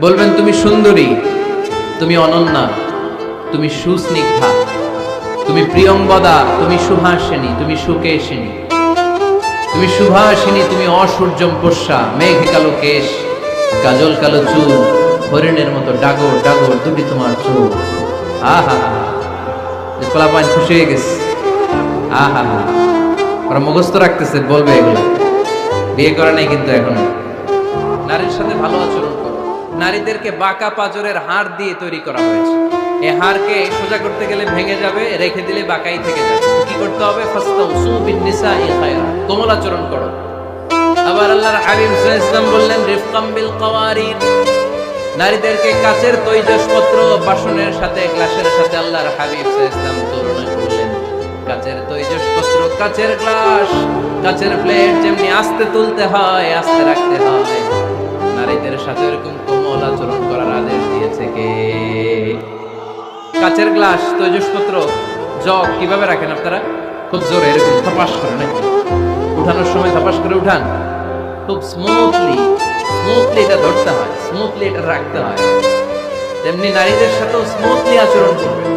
বলবেন, তুমি সুন্দরী, তুমি অনন্যা, তুমি সুস্নিগ্ধা, তুমি প্রিয়ঙ্গদা, তুমি সুহাসিনী তুমি সুকেশিনী তুমি সুভাষিনী তুমি অসূর্যম পোষা, মেঘ কালো কেশ, কাজল কালো চুল, হরিণের মতো ডাগর ডাগর, দুটি তোমার চোখ আহা পোলাপান খুশি হয়ে গেছে। আহা, ওরা মুখস্থ রাখতেছে, বলবে এগুলো। বিয়ে করে নাই কিন্তু এখন। নারীর সাথে ভালো করো নারীদেরকে বাঁকা পাজরের হাড় দিয়ে তৈরি করা হয়েছে। এই হাড়কে সোজা করতে গেলে ভেঙে যাবে, রেখে দিলে বাঁকাই থেকে যাবে। কি করতে হবে? ফাস্তাউসু বিন্নিসা খায়রা কোমল আচরণ করো। আবার আল্লাহর হাবিব ওয়াসাল্লাম বললেন, রিফকাম বিল কাওয়ারিদ। নারীদেরকে কাচের তৈজসপত্র, বাসনের সাথে, গ্লাসের সাথে আল্লাহর হাবিব ওয়াসাল্লাম তুলনা করলেন। কাচের তৈজসপত্র, কাচের গ্লাস, কাচের প্লেট যেমনি আস্তে তুলতে হয়, আস্তে রাখতে হয়। নারীদের সাথে এরকম কোমল আচরণ করার আদেশ দিয়েছে কে? কাচের গ্লাস, তৈজসপত্র, জগ কীভাবে রাখেন আপনারা? খুব জোরে, এরকম থাপাস করে নাকি? উঠানোর সময় থাপাস করে উঠান। খুব স্মুথলি স্মুথলি এটা ধরতে হয় স্মুথলি এটা রাখতে হয়। তেমনি নারীদের সাথেও স্মুথলি আচরণ করবেন।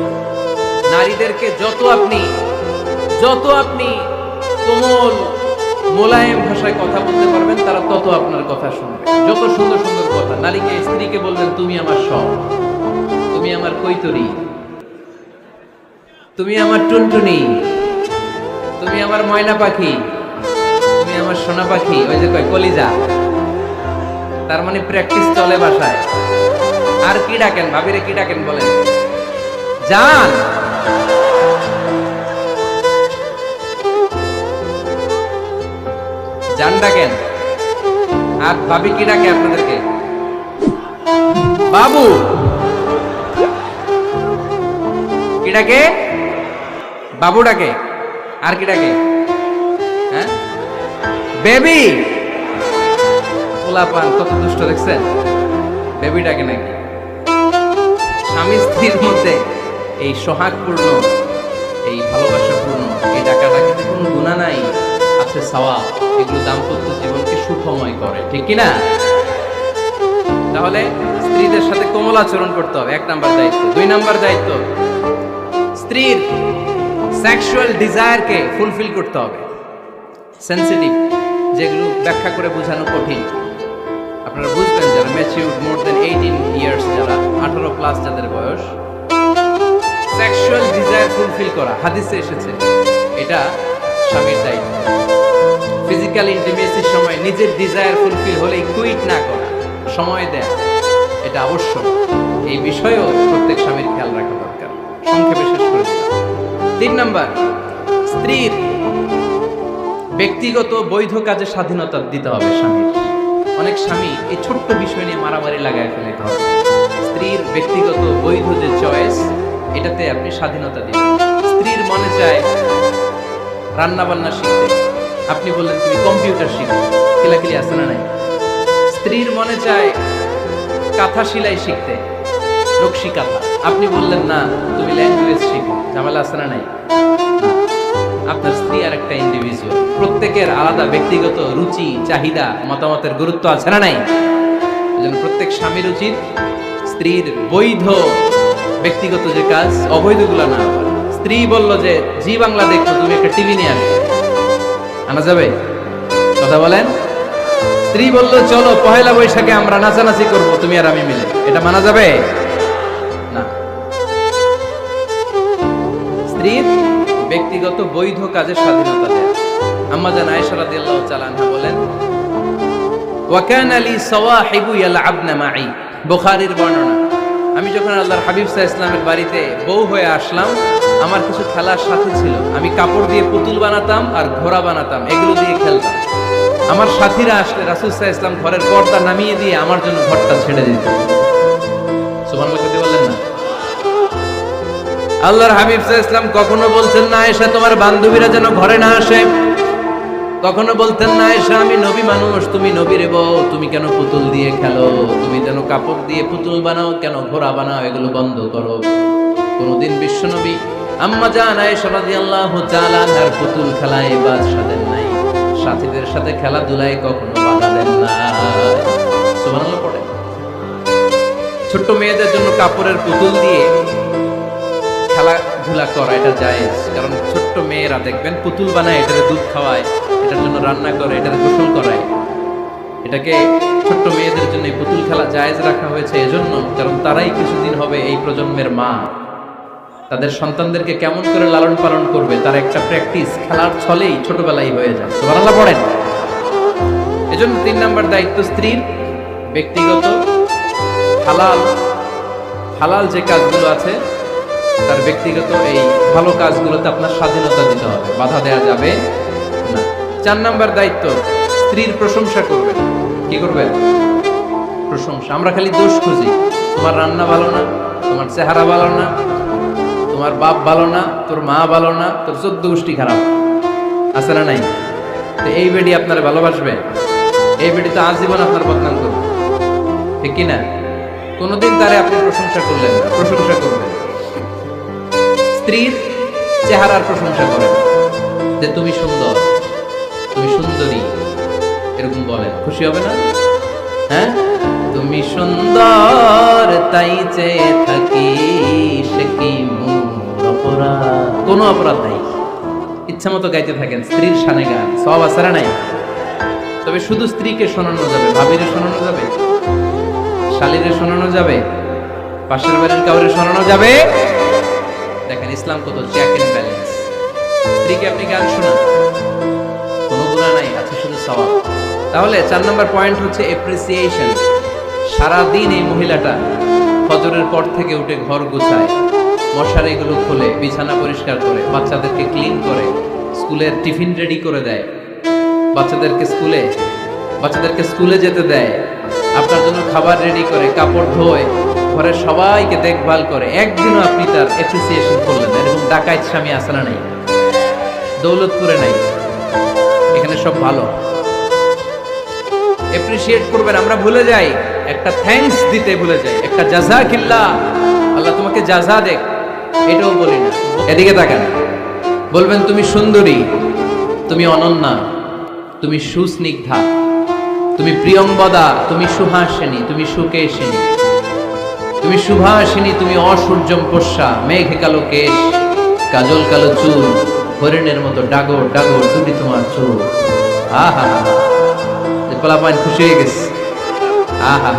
নারীদেরকে যত আপনি যত আপনি কোমল মোলায়েম ভাষায় কথা বলতে পারবেন, তারা তত আপনার কথা শুনবে। যত সুন্দর সুন্দর কথা নারীকে স্ত্রীকে বলবেন, তুমি আমার সব। তুমি আমার কৈতরি। তুমি আমার টুনটুনি। তুমি আমার ময়না পাখি। তুমি আমার সোনা পাখি। ওই যে কয়, কলিজা। তার মানে প্র্যাকটিস চলে বাসায়। আর কি ডাকেন, ভাবিরে কি ডাকেন বলেন? জান ডাকেন আর ভাবি কি ডাকে আপনাদেরকে? বাবু! কি ডাকে? বাবু ডাকে। আর কি ডাকে? হ্যাঁ? বেবি! পোলাপান, কত দুষ্ট দেখছেন? বেবি ডাকে নাকি? স্বামী স্ত্রীর মধ্যে এই সোহাগপূর্ণ, এই ভালোবাসাপূর্ণ, এই ডাকা ডাকিতে কোনো গুণা নাই। আছে সাওয়া এগুলো দাম্পত্য জীবনকে সুখময় করে, ঠিক কি না? তাহলে স্ত্রীদের সাথে কোমল আচরণ করতে হবে, এক নাম্বার দায়িত্ব। দুই নাম্বার দায়িত্ব, স্ত্রীর সেক্সুয়াল ডিজায়ারকে ফুলফিল করতে হবে। সেন্সিটিভ যেগুলো ব্যাখ্যা করে বোঝানো কঠিন। আপনারা বুঝবেন যারা mature more than eighteen years যারা আঠারো প্লাস যাদের বয়স সেক্সুয়াল ডিজায়ার ফুলফিল করা, হাদিসে এসেছে, এটা স্বামীর দায়িত্ব। ফিজিক্যাল ইন্টিমেসির সময় নিজের ডিজায়ার ফুলফিল হলেই কুইট না করা। সময় দেয়া, এটা আবশ্যক। এই বিষয়েও প্রত্যেক স্বামীর খেয়াল রাখা দরকার। সংক্ষেপে শেষ করে তিন নাম্বার, স্ত্রীর ব্যক্তিগত বৈধ কাজে স্বাধীনতা দিতে হবে স্বামীর। অনেক স্বামী এই ছোট্ট বিষয় নিয়ে মারামারি লাগায় ফেলতে হবে। স্ত্রীর ব্যক্তিগত বৈধ যে চয়েস এটাতে আপনি স্বাধীনতা দিবেন। স্ত্রীর মনে চায় রান্নাবান্না শিখতে। আপনি বললেন তুমি কম্পিউটার শিখো। কিলাকিলি আছে না নাই? স্ত্রীর মনে চায় কাঁথা সেলাই শিখতে, নকশি কাঁথা। আপনি বললেন, না, তুমি ল্যাঙ্গুয়েজ শিখো, ঝামেলা আছে না নাই? আপনার স্ত্রী আর একটা ইন্ডিভিজুয়াল প্রত্যেকের আলাদা ব্যক্তিগত রুচি, চাহিদা, মতামতের গুরুত্ব আছে না নাই? প্রত্যেক স্বামীর উচিত স্ত্রীর বৈধ, ব্যক্তিগত যে কাজ, অবৈধগুলো না। স্ত্রী বলল যে, জি বাংলা দেখো, তুমি একটা টিভি নিয়ে আসবে আনা যাবে? কথা বলেন? স্ত্রী বলল, চলো, পহেলা বৈশাখে আমরা নাচানাচি করব, তুমি আর আমি মিলে। এটা মানা যাবে? না। স্ত্রীর ব্যক্তিগত বৈধ কাজের স্বাধীনতা দেয় আম্মা জান আয়েশা রাদিয়াল্লাহু তাআলা বলেন, ওয়া কানা লি সাওয়াহিবু ইয়ালআবনা মাই বুখারীর বর্ণনা আমি যখন আল্লাহর হাবিব সাল্লাল্লাহু ইসলামের বাড়িতে বউ হয়ে আসলাম, আমার কিছু খেলার সাথে ছিল। আমি কাপড় দিয়ে পুতুল বানাতাম আর ঘোড়া বানাতাম, এগুলো দিয়ে খেলতাম। আমার সাথীরা আসলে রাসূল আলাইহি ইসলাম ঘরের পর্দা নামিয়ে দিয়ে আমার জন্য ঘরটা ছেড়ে দিত। সুবহানাল্লাহ কইতে বললেন না? আল্লাহর হাবিব সাল্লাল্লাহু ইসলাম কখনো বলছেন, না, এসে তোমার বান্ধবীরা যেন ঘরে না আসে। কখনো বলতেন না, এসে, আমি নবী মানুষ, তুমি নবীর বউ, তুমি কেন পুতুল দিয়ে খেলো? তুমি যেন কাপড় দিয়ে পুতুল বানাও, কেন ঘোড়া বানাও, এগুলো বন্ধ করো। কোনোদিন বিশ্ব নবী আম্মা জান আয়েশা রাদিয়াল্লাহু তাআলা আর পুতুল খেলায় বাদ সাদেন নাই। সাথীদের সাথে খেলাধুলায় কখনো বাধা দেন না। পড়ে। ছোট্ট মেয়েদের জন্য কাপড়ের পুতুল দিয়ে খেলাধুলা করা এটা জায়েজ কারণ ছোট্ট মেয়েরা দেখবেন, পুতুল বানায়, এটারে দুধ খাওয়ায়, এটার জন্য রান্না করে, এটারে গোসল করায়। এটাকে ছোট্ট মেয়েদের জন্য পুতুল খেলা জায়েজ রাখা হয়েছে এজন্য, কারণ তারাই কিছুদিন হবে এই প্রজন্মের মা। তাদের সন্তানদেরকে কেমন করে লালন পালন করবে, তার একটা প্র্যাকটিস খেলার ছলেই ছোটবেলায় হয়ে যায়। সুবহানাল্লাহ, পড়েন। এজন্য তিন নাম্বার দায়িত্ব স্ত্রীর, ব্যক্তিগত, হালাল। হালাল যে কাজগুলো আছে ব্যক্তিগত এই ভালো কাজগুলোতে আপনার স্বাধীনতা দিতে হবে, বাধা দেওয়া যাবে না। চার নাম্বার দায়িত্ব, স্ত্রীর প্রশংসা করবেন। কি করবেন? প্রশংসা। আমরা খালি দোষ খুঁজি। তোমার রান্না ভালো না, তোমার চেহারা ভালো না, তোমার বাপ ভালো না, তোর মা ভালো না, তোর চোদ্দ গোষ্ঠী খারাপ। আছে না নাই? তো এই বেডি আপনার ভালোবাসবে এই বেডি তো আজীবন আপনার বদনাম করবে। ঠিক কি না কোনোদিন তারে আপনি প্রশংসা করলেন না, প্রশংসা করবেন। স্ত্রীর চেহারার প্রশংসা করেন যে তুমি সুন্দর, তুমি সুন্দরী, এরকম বলে। খুশি হবে না? হ্যাঁ? তুমি সুন্দর, তাই চেয়ে থাকি সে কি অপরাধ। কোনো অপরাধ নাই। ইচ্ছা মতো গাইতে থাকেন। স্ত্রীর সানে গান। সব আসারা নাই? তবে শুধু স্ত্রীকে শোনানো যাবে। ভাবিরে শোনানো যাবে? শালিরে শোনানো যাবে? পাশের বাড়ির কাউরে শোনানো যাবে? ইসলাম কত চেক এন্ড ব্যালেন্স স্ত্রীকে আপনি গান শোনান, কোনো গুণা নাই, আছে শুধু সওয়াব। তাহলে চার নম্বর পয়েন্ট হচ্ছে এপ্রিসিয়েশন সারাদিন এই মহিলাটা ফজরের পর থেকে উঠে ঘর গুছায় মশারিগুলো খুলে, বিছানা পরিষ্কার করে, বাচ্চাদেরকে ক্লিন করে, স্কুলের টিফিন রেডি করে দেয়। বাচ্চাদেরকে স্কুলে বাচ্চাদেরকে স্কুলে যেতে দেয়। আপনার জন্য খাবার রেডি করে, কাপড় ধোয়, ঘরের সবাইকে দেখভাল করে। একদিনও আপনি তার এপ্রিসিয়েশন করলেন ডাকাইত স্বামী আসানা নাই? দৌলতপুরে নাই। এখানে সব ভালো। এপ্রিসিয়েট করবেন, আমরা ভুলে যাই। একটা থ্যাঙ্কস দিতে ভুলে যাই। একটা জাজা কিল্লা আল্লাহ তোমাকে জাজা দেখ এটাও বলি না। এদিকে তাকান। বলবেন, তুমি সুন্দরী। তুমি অনন্যা। তুমি সুস্নিগ্ধা। তুমি প্রিয়ঙ্বদা তুমি সুহাসিনী। তুমি সুকেশিনী। তুমি সুভাষিনী তুমি অসূর্যম পোষা মেঘে কালো কেশ। কাজল কালো চুল, হরিণের মতো ডাগর ডাগর দুটি তোমার চুল। আহা কলা পাইন খুশি হয়ে গেছে। আহা,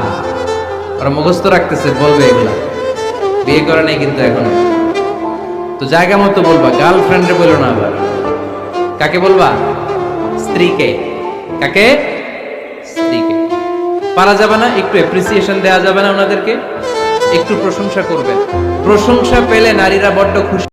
ওরা মুখস্থ রাখতেছে, বলবে এগুলা। বিয়ে করে নাই কিন্তু এখনও। তো জায়গা মতো বলবা গার্লফ্রেন্ডে বলো না আবার। কাকে বলবা? স্ত্রীকে। কাকে? স্ত্রীকে। পারা যাবে না, একটু অ্যাপ্রিসিয়েশন দেওয়া যাবে না ওনাদেরকে। একটু প্রশংসা করবেন প্রশংসা পেলে নারীরা বড্ড খুশি।